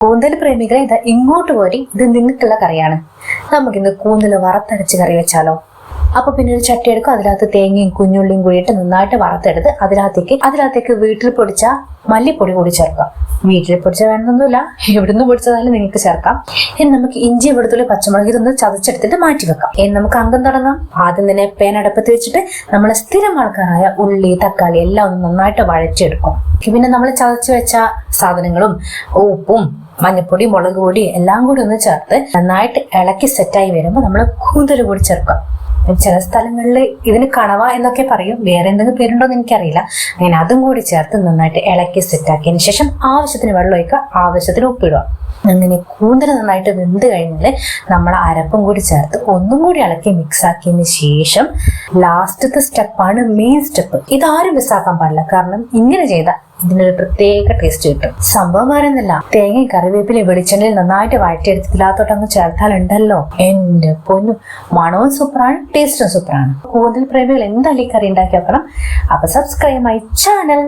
കൂന്തൽ പ്രേമികൾ ഇത് ഇങ്ങോട്ട് പോരി ഇത് നിങ്ങൾക്കുള്ള കറിയാണ്. നമുക്കിന്ന് കൂന്തൽ വറുത്തരച്ച് കറി വെച്ചാലോ? അപ്പൊ പിന്നെ ഒരു ചട്ടി എടുക്കും അതിനകത്ത് തേങ്ങയും കുഞ്ഞുള്ളിയും കൂടിയിട്ട് നന്നായിട്ട് വറുത്തെടുത്ത് അതിനകത്തേക്ക് അതിനകത്തേക്ക് വീട്ടിൽ പൊടിച്ച മല്ലിപ്പൊടി കൂടി ചേർക്കാം വീട്ടിൽ പൊടിച്ച വേണമെന്നൊന്നുമില്ല എവിടുന്ന് പൊടിച്ചതായാലും നിങ്ങൾക്ക് ചേർക്കാം. ഇനി നമുക്ക് ഇഞ്ചി വെളുത്തുള്ളി പച്ചമുളക് ഇതൊന്ന് ചതച്ചെടുത്തിട്ട് മാറ്റി വെക്കാം. ഇനി നമുക്ക് അംഗം തുടങ്ങാം. ആദ്യം തന്നെ പേൻ അടുപ്പത്ത് വെച്ചിട്ട് നമ്മൾ സ്ഥിരം ആൾക്കാരായ ഉള്ളി തക്കാളി എല്ലാം ഒന്ന് നന്നായിട്ട് വഴച്ചെടുക്കും പിന്നെ നമ്മൾ ചതച്ച് വെച്ച സാധനങ്ങളും ഉപ്പും മഞ്ഞപ്പൊടി മുളക് പൊടി എല്ലാം കൂടി ഒന്ന് ചേർത്ത് നന്നായിട്ട് ഇളക്കി സെറ്റായി വരുമ്പോൾ നമ്മൾ കൂന്തൽ കൂടി ചേർക്കാം ചില സ്ഥലങ്ങളിൽ ഇതിന് കണവ എന്നൊക്കെ പറയും. വേറെ എന്തെങ്കിലും പേരുണ്ടോ എന്ന് എനിക്കറിയില്ല. അങ്ങനെ അതും കൂടി ചേർത്ത് നന്നായിട്ട് ഇളക്കി സെറ്റാക്കിയതിന് ശേഷം ആവശ്യത്തിന് വെള്ളം ഒഴിക്കുക. ആവശ്യത്തിന് ഉപ്പിടുക. അങ്ങനെ കൂന്തൽ നന്നായിട്ട് വെന്ത് കഴിഞ്ഞാൽ നമ്മൾ അരപ്പും കൂടി ചേർത്ത് ഒന്നും കൂടി ഇളക്കി മിക്സ് ആക്കിയതിന് ശേഷം ലാസ്റ്റത്തെ സ്റ്റെപ്പാണ് മെയിൻ സ്റ്റെപ്പ് ഇതാരും മിസ്സാക്കാൻ പാടില്ല. കാരണം ഇങ്ങനെ ചെയ്താൽ ഇതിനൊരു പ്രത്യേക ടേസ്റ്റ് കിട്ടും. സംഭവം മാറുന്നില്ല തേങ്ങയും കറിവേപ്പിലയും വെളിച്ചെണ്ണയിൽ നന്നായിട്ട് വഴറ്റിയെടുത്ത് അങ്ങ് ചേർത്താലുണ്ടല്ലോ. എന്റെ പൊന്നു. മണവും സൂപ്പറാണ് ടേസ്റ്റും സൂപ്പറാണ്. കൂടുതൽ പ്രേമികൾ എന്തായാലും കറി ഉണ്ടാക്കി വെക്കണം അപ്പൊ സബ്സ്ക്രൈബ് മൈ ചാനൽ